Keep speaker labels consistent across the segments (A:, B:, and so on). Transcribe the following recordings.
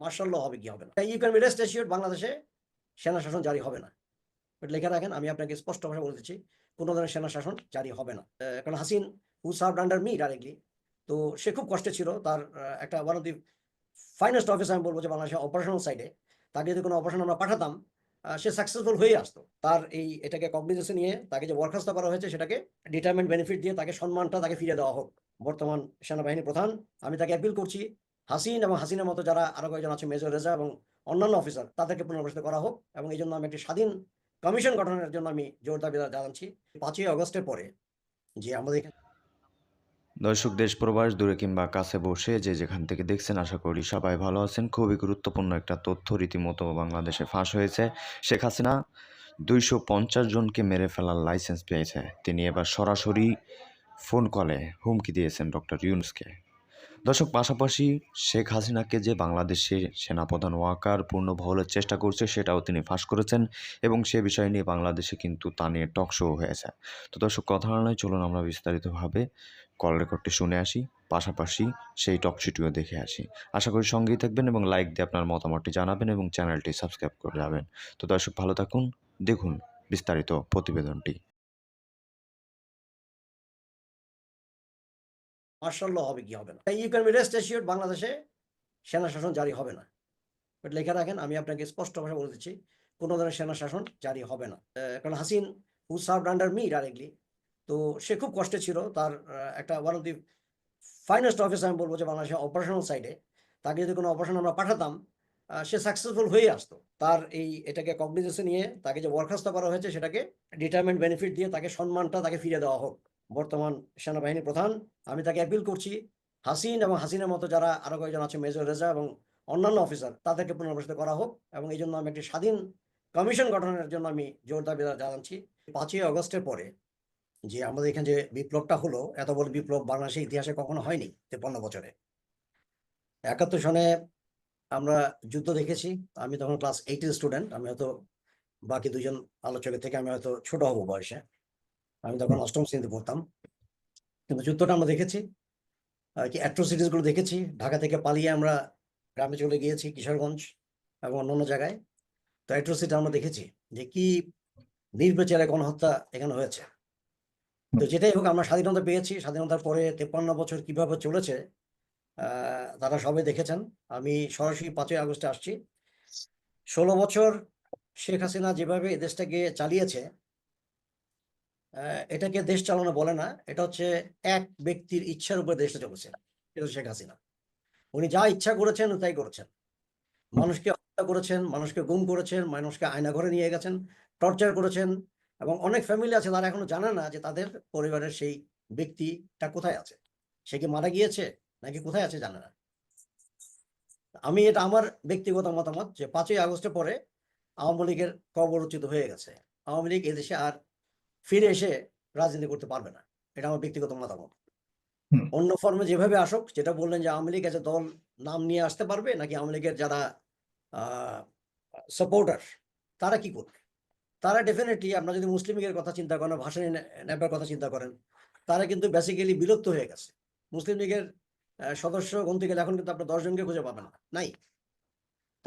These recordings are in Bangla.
A: মার্শাল হবে, কি হবে না? You can be rest assured বাংলাদেশে সেনা শাসন জারি হবে না। লেখা রাখেন, আমি আপনাকে স্পষ্ট ভাষা বলে দিচ্ছি, কোনো ধরনের সেনা শাসন জারি হবে না। কারণ has in who serve under me directly তো সে খুব কষ্টে ছিল, তার একটা one of the finest office আমি বলব যে বাংলাদেশের অপারেশনাল সাইডে তাকে যদি কোনো অপারেশন আমরা পাঠাতাম সে সাকসেসফুল হয়ে আসতো। তার এই, এটাকে কগনিজেন্সে নিয়ে তাকে যে বরখাস্ত করা হয়েছে, সেটাকে ডিটারমেন্ট বেনিফিট দিয়ে তাকে সম্মানটা তাকে ফিরে দেওয়া হোক। বর্তমান সেনাবাহিনী প্রধান, আমি তাকে অ্যাপিল করছি হাসিন এবং হাসিনের মতো যারা আরও কয়েকজন আছে, মেজর রেজা এবং অন্যান্য অফিসার তাদেরকে পুনর্বাসিত করা হোক এবং এই জন্য আমি একটি স্বাধীন কমিশন গঠনের জন্য আমি জোর দাবি জানাচ্ছি। পাঁচই আগস্টের পরে যে আমাদের
B: দর্শক, দেশ, প্রবাস দূরে কিংবা কাছে বসে যে যেখান থেকে দেখছেন, আশা করি সবাই ভালো আছেন। খুবই গুরুত্বপূর্ণ একটা তথ্য রীতিমতো বাংলাদেশে ফাঁস হয়েছে। শেখ হাসিনা দুইশো পঞ্চাশ জনকে মেরে ফেলার লাইসেন্স পেয়েছে। তিনি এবার সরাসরি ফোন কলে হুমকি দিয়েছেন ডক্টর ইউনুসকে। দর্শক, পাশাপাশি শেখ হাসিনাকে যে বাংলাদেশের সেনাপ্রধান ওয়াকার পূর্ণ বহলের চেষ্টা করছে, সেটাও তিনি ফাঁস করেছেন এবং সে বিষয় নিয়ে বাংলাদেশে কিন্তু তা নিয়ে টক শো হয়েছে। তো দর্শক, কথা নয় চলুন আমরা বিস্তারিতভাবে কল রেকর্ডটি শুনে আসি, পাশাপাশি সেই টকশিটিও দেখে আসি। আশা করি সঙ্গেই থাকবেন এবং লাইক দিয়ে আপনার মতামতটি জানাবেন এবং চ্যানেলটি সাবস্ক্রাইব করে যাবেন। তো দর্শক, ভালো থাকুন, দেখুন বিস্তারিত প্রতিবেদনটি।
A: মার্শাল হবে কি হবে না। You can be rest assured বাংলাদেশে সেনা শাসন জারি হবে না। বাট লেখা রাখেন, আমি আপনাকে স্পষ্ট ভাষা বলে দিচ্ছি, কোনো ধরনের সেনা শাসন জারি হবে না। কারণ has in who serve under me directly তো সে খুব কষ্টে ছিল, তার একটা one of the finest office আমি বলব যে বাংলাদেশের অপারেশনাল সাইডে তাকে যদি কোনো অপারেশন আমরা পাঠাতাম সে সাকসেসফুল হয়ে আসতো। তার এই, এটাকে কগনিজেন্সে নিয়ে তাকে যে বরখাস্ত করা হয়েছে, সেটাকে ডিটারমেন্ট বেনিফিট দিয়ে তাকে সম্মানটা তাকে ফিরে দেওয়া হোক। বর্তমান সেনাবাহিনী প্রধান। আমি তাকে অ্যাপিল করছি। হাসিন এবং হাসিনের মতো যারা আরও কয়েকজন আছে, মেজর রেজা এবং অন্যান্য অফিসার তাদেরকে পুনর্বাসিত করা হোক এবং এই জন্য আমি একটি স্বাধীন কমিশন গঠনের জন্য আমি জোর দাবি জানাচ্ছি। পাঁচই আগস্টের পরে যে আমাদের এখানে যে বিপ্লবটা হলো, এত বড় বিপ্লব বাংলাদেশের ইতিহাসে কখনো হয়নি তেপান্ন বছরে। একাত্তর সনে আমরা যুদ্ধ দেখেছি। আমি তখন ক্লাস এইটের স্টুডেন্ট আমি হয়তো বাকি দুজন আলোচকের থেকে আমি হয়তো ছোট হব বয়সে। আমি তখন অষ্টম শ্রেণীতে পড়তাম। কিন্তু যুদ্ধটা আমরা দেখেছি কি অ্যাট্রোসিটিসগুলো দেখেছি। ঢাকা থেকে পালিয়ে আমরা গ্রামে চলে গিয়েছি, কিশোরগঞ্জ এবং অন্যান্য জায়গায়। তো অ্যাট্রোসিটি আমরা দেখেছি যে কি নির্বিচারে গণহত্যা এখানে হয়েছে। তো যেটাই হোক, আমরা স্বাধীনতা পেয়েছি। স্বাধীনতার পরে তেপ্পান্ন বছর কীভাবে চলেছে তারা সবাই দেখেছেন। আমি সরাসরি পাঁচই আগস্টে আসছি। ষোলো বছর শেখ হাসিনা যেভাবে দেশটাকে চালিয়েছে এটাকে দেশ চালানো বলে না। এটা হচ্ছে এক ব্যক্তির ইচ্ছার উপরে দেশটা চলেছে এটা শেখ হাসিনা। উনি যা ইচ্ছা করেছেন, তাই করেছেন। মানুষকে হত্যা করেছেন, মানুষকে গুম করেছেন, মানুষকে আয়না ঘরে নিয়ে গেছেন, টর্চার করেছেন, এবং অনেক ফ্যামিলি আছে তারা এখনও জানে না যে তাদের পরিবারের সেই ব্যক্তিটা কোথায় আছে। সে কি মারা গিয়েছে, নাকি কোথায় আছে জানে না। আমি এটা আমার ব্যক্তিগত মতামত যে পাঁচই আগস্টের পরে আওয়ামী লীগের কবরচিত হয়ে গেছে। আওয়ামী লীগ এদেশে আর ফিরে এসে রাজনীতি করতে পারবে না। এটা আমার ব্যক্তিগত মতামত। অন্য ফর্মে যেভাবে আসুক যেটা বললেন যে আওয়ামী লীগ এজ দল নাম নিয়ে আসতে পারবে নাকি আওয়ামী লীগের যারা সাপোর্টার তারা কি করবে? তারা ডেফিনেটলি আপনারা যদি মুসলিম লীগের কথা চিন্তা করেন ভাষানী ন্যাপের কথা চিন্তা করেন তারা কিন্তু বেসিক্যালি বিলুপ্ত হয়ে গেছে। মুসলিম লীগের সদস্য গুনতে গেলে এখন কিন্তু আপনার দশজনকে খুঁজে পাবেন না। নাই।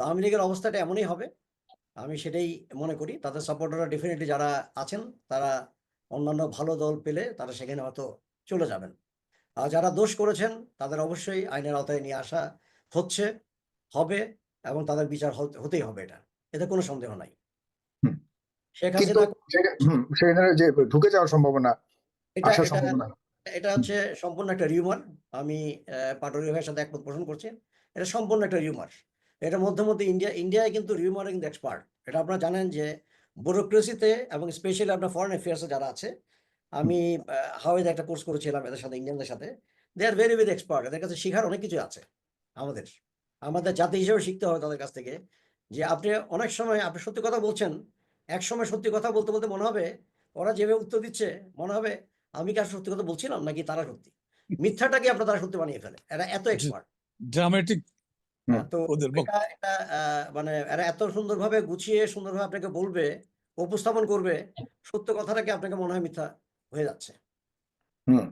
A: তো আওয়ামী লীগের অবস্থাটা এমনই হবে আমি সেটাই মনে করি। তাদের সাপোর্টাররা ডেফিনেটলি যারা আছেন তারা অন্যান্য ভালো দল পেলে তারা সেখানে হয়তো চলে যাবেন। আর যারা দোষ করেছেন তাদের অবশ্যই আইনের আওতায় নিয়ে আসা হচ্ছে হবে এবং তাদের বিচার হতে- হতেই হবে এটা। এতে কোনো সন্দেহ নাই। শেখ হাসিনা
C: যে- সেখানে ঢুকে যাওয়ার সম্ভাবনা
A: এটা এটা হচ্ছে সম্পূর্ণ একটা রিউমার আমি আহ, পাটোয়ারি ভাইয়ের সাথে একমত পোষণ করছি। এটা সম্পূর্ণ একটা রিউমার এটা মধ্যে মধ্যে ইন্ডিয়া ইন্ডিয়ায় কিন্তু রিউমারে কিন্তু এক্সপার্ট এটা আপনারা জানেন যে ব্যুরোক্রেসিতে এবং স্পেশালি আপনার ফরেন অ্যাফেয়ার্সে যারা আছে আমি হাওয়াইতে একটা কোর্স করেছিলাম এদের সাথে ইন্ডিয়ানদের সাথে they are very very expert এদের কাছে শেখার অনেক কিছু আছে আমাদের। আমাদের জাতি হিসেবে শিখতে হবে তাদের কাছ থেকে যে আপনি অনেক সময় আপনি সত্যি কথা বলছেন এক সময় সত্যি কথা বলতে বলতে মনে হবে ওরা যেভাবে উত্তর দিচ্ছে মনে হবে আমি কি আসলে সত্যি কথা বলছিলাম নাকি তারা সত্যি? মিথ্যাটাকে আপনার তারা সত্যি বানিয়ে ফেলে? এরা এত এক্সপার্ট
D: ড্রামাটিক।
A: তো এটা এটা মানে এরা এত সুন্দরভাবে গুছিয়ে সুন্দরভাবে আপনাকে বলবে উপস্থাপন করবে সত্য কথাটাকে আপনাকে মনে হয় মিথ্যা হয়ে যাচ্ছে?
C: হুম।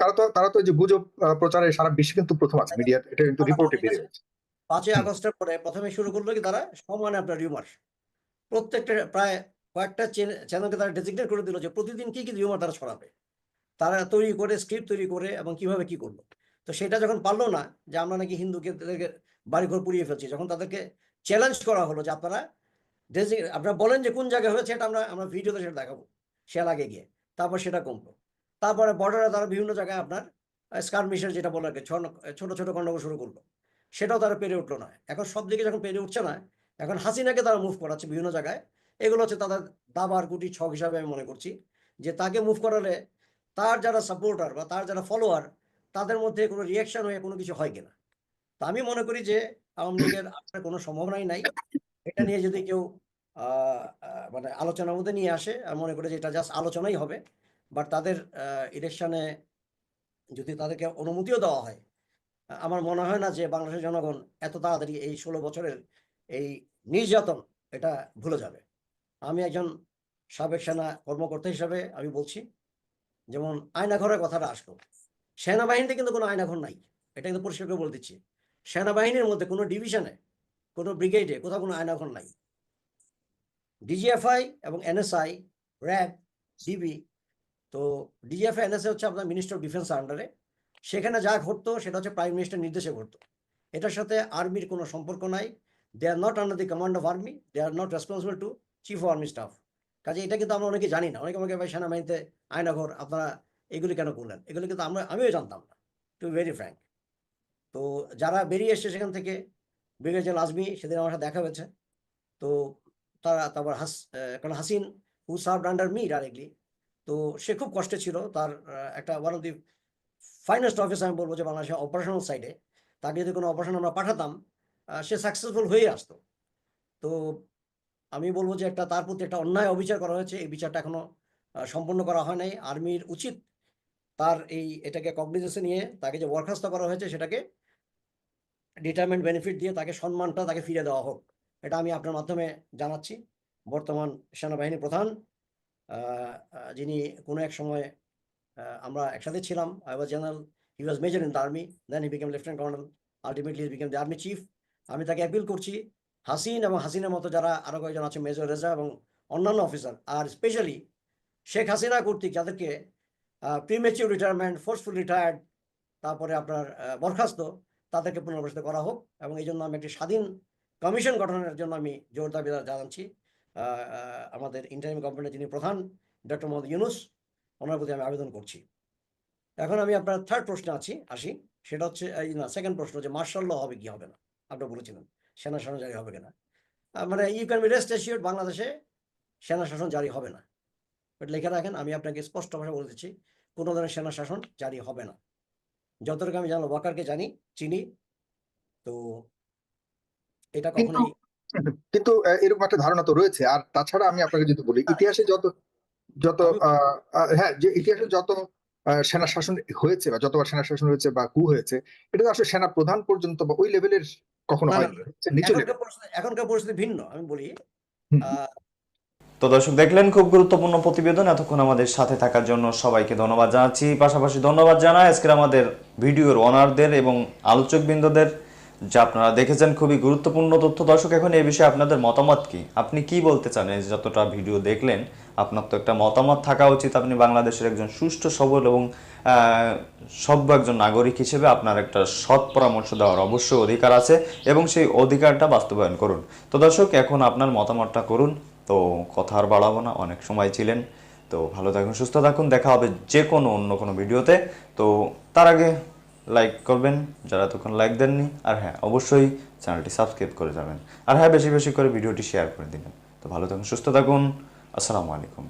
C: তারা তো তারা তো যে গুজব প্রচারে সারা বিশ্বে কিন্তু প্রথম আছে মিডিয়া এটা কিন্তু রিপোর্টে বেরিয়ে গেছে।
A: পাঁচই আগস্টের পরে প্রথমে শুরু করল কি তারা সমানে আপনার রিউমার। প্রত্যেকটা প্রায় কয়েকটা চ্যানেলকে তারা ডেজিগনেট করে দিল যে প্রতিদিন কি কি রিউমার তারা ছড়াবে। তারা তৈরি করে স্ক্রিপ্ট তৈরি করে এবং কীভাবে কি করল। তো সেটা যখন পারল না যে আমরা নাকি হিন্দুকে তাদেরকে বাড়িঘর পুড়িয়ে ফেলছি, যখন তাদেরকে চ্যালেঞ্জ করা হলো যে আপনারা আপনারা বলেন যে কোন জায়গায় হয়েছে সেটা আমরা আমরা ভিডিওতে সেটা দেখাবো সে আগে গিয়ে। তারপর সেটা কমলো। তারপরে বর্ডারে তারা বিভিন্ন জায়গায় আপনার স্কারমিশের যেটা বলে আর ছোট ছোট গণ্ডগোল শুরু করল। সেটাও তারা পেরে উঠল না। এখন সব দিকে যখন পেরে উঠছে না, এখন হাসিনাকে তারা মুভ করাচ্ছে বিভিন্ন জায়গায়। এগুলো হচ্ছে তাদের দাবার গুটি ছক হিসাবে আমি মনে করছি যে তাকে মুভ করালে তার যারা সাপোর্টার বা তার যারা ফলোয়ার তাদের মধ্যে কোনো রিয়াকশন হয়ে কোনো কিছু হয় কিনা। তা আমি মনে করি যে আওয়ামী লীগের আসার কোনো সম্ভাবনাই নাই। এটা নিয়ে যদি কেউ মানে আলোচনার মধ্যে নিয়ে আসে, আমি মনে করি যে এটা জাস্ট আলোচনাই হবে। বাট তাদের ইলেকশনে যদি তাদেরকে অনুমতিও দেওয়া হয়, আমার মনে হয় না যে বাংলাদেশের জনগণ এত তাড়াতাড়ি এই ষোলো বছরের এই নির্যাতন এটা ভুলে যাবে। আমি একজন সাবেক সেনা কর্মকর্তা হিসাবে আমি বলছি, যেমন আয়নাঘরের কথাটা আসলো। সেনাবাহিনীতে কিন্তু কোনো আয়নাঘর নাই। এটা কিন্তু পরিষ্কার করে বলে দিচ্ছি। সেনাবাহিনীর মধ্যে কোনো ডিভিশনে, কোনো ব্রিগেডে কোথাও কোনো আয়নাঘর নাই। ডিজিএফআই এবং এনএসআই, র্যাব, ডিবি, তো ডিজিএফআই, এনএসআই হচ্ছে আপনার মিনিস্টার অফ ডিফেন্স আন্ডারে। সেখানে যা ঘটতো সেটা হচ্ছে প্রাইম মিনিস্টার নির্দেশে ঘটতো। এটার সাথে আর্মির কোনো সম্পর্ক নাই। They are not under the command of army they are not responsible to chief of army staff কাজে এটা কিন্তু আমরা অনেকে জানি না। অনেকে আমাকে ভাই সেনাবাহিনীতে আয়নাঘর আপনারা এগুলি কেন করলেন? এগুলি কিন্তু আমরা, আমিও জানতাম না টু ভেরি ফ্র্যাঙ্ক তো যারা বেরিয়ে এসছে সেখান থেকে ব্রিগেডিয়ার আজমি সেদিন আমার সাথে দেখা হয়েছে। তো তারা, তারপর হাস কারণ has in who serve under me directly তো সে খুব কষ্টে ছিল। তার একটা one of the finest officer আমি বলব যে বাংলাদেশের অপারেশনাল সাইডে তাকে যদি কোনো অপারেশন আমরা পাঠাতাম সে সাকসেসফুল হয়ে আসতো। তো আমি বলব যে একটা, তার প্রতি একটা অন্যায় অবিচার করা হয়েছে। এই বিচারটা এখনও সম্পন্ন করা হয় নাই। আর্মির উচিত তার এই এটাকে কগনিজেন্সে নিয়ে তাকে যে বরখাস্ত করা হয়েছে সেটাকে ডিটারমেন্ট বেনিফিট দিয়ে তাকে সম্মানটা তাকে ফিরে দেওয়া হোক। এটা আমি আপনার মাধ্যমে জানাচ্ছি। বর্তমান সেনাবাহিনী প্রধান যিনি কোনো এক সময় আমরা একসাথে ছিলাম I was general he was major in the army then he became lieutenant colonel ultimately became the army chief আমি তাকে অ্যাপিল করছি, হাসিন এবং হাসিনের মতো যারা আরও কয়েকজন আছে মেজর রেজা এবং অন্যান্য অফিসার আর স্পেশালি শেখ হাসিনা কর্তৃক যাদেরকে প্রিমেচিউর রিটায়ারমেন্ট ফোর্সফুল রিটায়ার্ড তারপরে আপনার বরখাস্ত, তাদেরকে পুনর্বাসিত করা হোক এবং এই জন্য আমি একটি স্বাধীন কমিশন গঠনের জন্য আমি জোর দাবি জানাচ্ছি। আমাদের ইন্টারিম গভর্নমেন্টের যিনি প্রধান ডক্টর মোহাম্মদ ইউনুস, ওনার প্রতি আমি আবেদন করছি। এখন আমি আপনার থার্ড প্রশ্নে আছি, আসি। সেটা হচ্ছে, এই না সেকেন্ড প্রশ্ন যে মার্শাল ল হবে কি হবে না? আপনি বলেছিলেন, সেনা শাসন জারি হবে কিনা? মানে ইউ ক্যান বি রেস্ট বাংলাদেশে সেনা শাসন জারি হবে না। বাট লিখে রাখেন আমি আপনাকে স্পষ্ট ভাষা বলে দিচ্ছি কোনো ধরনের সেনা শাসন জারি হবে না। যতটুকু আমি জানলো ওয়াকারকে জানি চিনি তো এটা কখনোই
C: কিন্তু এরকম একটা ধারণা তো রয়েছে। আর তাছাড়া আমি আপনাকে যদি বলি ইতিহাসে যত যত হ্যাঁ যে ইতিহাসে যত সেনা শাসন হয়েছে বা যতবার সেনা শাসন হয়েছে বা কু হয়েছে এটা তো আসলে সেনা প্রধান পর্যন্ত বা ওই লেভেলের কখনো হয়নি।
A: এখনকার পরিস্থিতি ভিন্ন। আমি বলি
B: তো দর্শক, দেখলেন খুব গুরুত্বপূর্ণ প্রতিবেদন। এতক্ষণ আমাদের সাথে থাকার জন্য সবাইকে ধন্যবাদ জানাচ্ছি। পাশাপাশি ধন্যবাদ জানাই আজকের আমাদের ভিডিওর অনারদের এবং আলোচকবৃন্দদের। যা আপনারা দেখেছেন, খুবই গুরুত্বপূর্ণ তথ্য। দর্শক, এখন এই বিষয়ে আপনাদের মতামত কি? আপনি কি বলতে চান? যতটা ভিডিও দেখলেন, আপনার তো একটা মতামত থাকা উচিত। আপনি বাংলাদেশের একজন সুষ্ঠু, সবল এবং সভ্য একজন নাগরিক হিসেবে আপনার একটা সৎ পরামর্শ দেওয়ার অবশ্যই অধিকার আছে এবং সেই অধিকারটা বাস্তবায়ন করুন। তো দর্শক, এখন আপনার মতামতটা করুন। তো কথা আর বাড়াবো না, অনেক সময় ছিলেন। তো ভালো থাকুন, সুস্থ থাকুন, দেখা হবে যে কোনো অন্য কোনো ভিডিওতে। তো তার আগে লাইক করবেন, যারা তখন লাইক দেননি, আর হ্যাঁ অবশ্যই চ্যানেলটি সাবস্ক্রাইব করে যাবেন। আর হ্যাঁ বেশি বেশি করে ভিডিওটি শেয়ার করে দিবেন। তো ভালো থাকুন, সুস্থ থাকুন, আসসালামু আলাইকুম।